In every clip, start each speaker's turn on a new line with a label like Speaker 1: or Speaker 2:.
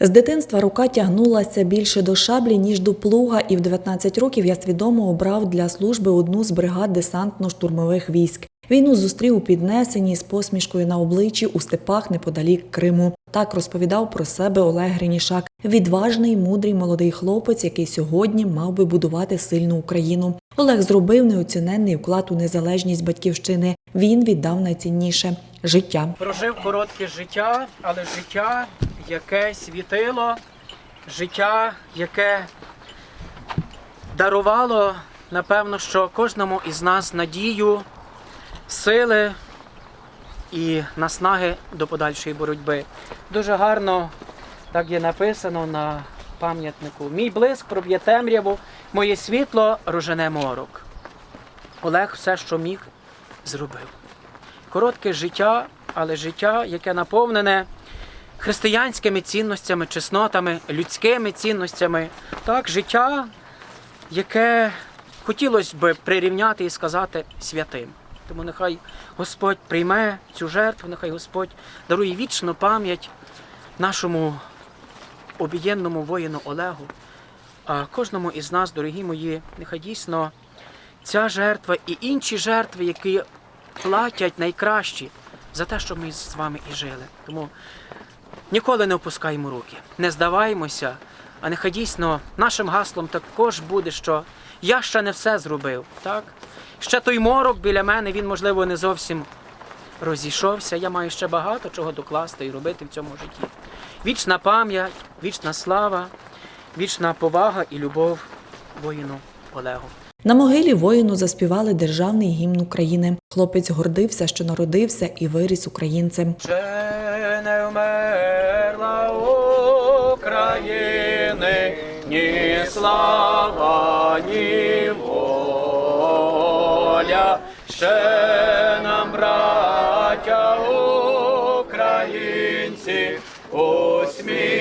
Speaker 1: З дитинства рука тягнулася більше до шаблі, ніж до плуга, і в 19 років я свідомо обрав для служби одну з бригад десантно-штурмових військ. Війну зустрів у піднесенні з посмішкою на обличчі у степах неподалік Криму. Так розповідав про себе Олег Гринішак, відважний, мудрий молодий хлопець, який сьогодні мав би будувати сильну Україну. Олег зробив неоціненний вклад у незалежність батьківщини. Він віддав найцінніше життя.
Speaker 2: Прожив коротке життя, але життя, яке світило, життя, яке дарувало, напевно, що кожному із нас надію, сили і наснаги до подальшої боротьби. Дуже гарно так є написано на пам'ятнику. Мій блиск проб'є темряву, моє світло рожене морок. Олег все, що міг, зробив коротке життя, але життя, яке наповнене християнськими цінностями, чеснотами, людськими цінностями. Так, життя, яке хотілося б прирівняти і сказати святим. Тому нехай Господь прийме цю жертву, нехай Господь дарує вічну пам'ять нашому обієнному воїну Олегу. А кожному із нас, дорогі мої, нехай дійсно ця жертва і інші жертви, які платять найкращі за те, що ми з вами і жили. Тому ніколи не опускаємо руки, не здаваємося, а нехай дійсно нашим гаслом також буде, що я ще не все зробив. Так? Ще той морок біля мене, він, можливо, не зовсім розійшовся. Я маю ще багато чого докласти і робити в цьому житті. Вічна пам'ять, вічна слава, вічна повага і любов воїну Олегу.
Speaker 1: На могилі воїну заспівали державний гімн України. Хлопець гордився, що народився і виріс українцем.
Speaker 2: Ще не України, ні слава, ні воля, ще нам, браття українці, усміхнеться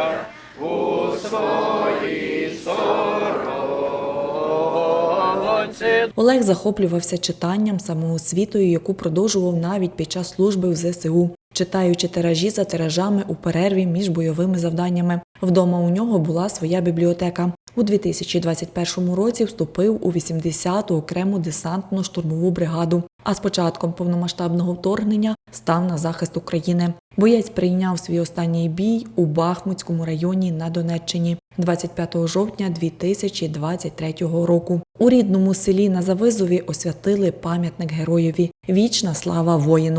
Speaker 2: браття, у своїй сторонці.
Speaker 1: Олег захоплювався читанням, самоосвітою, яку продовжував навіть під час служби в ЗСУ, читаючи тиражі за тиражами у перерві між бойовими завданнями. Вдома у нього була своя бібліотека. У 2021 році вступив у 80-ту окрему десантно-штурмову бригаду. А з початком повномасштабного вторгнення став на захист України. Боєць прийняв свій останній бій у Бахмутському районі на Донеччині 25 жовтня 2023 року. У рідному селі на Завизові освятили пам'ятник героєві. Вічна слава воїну.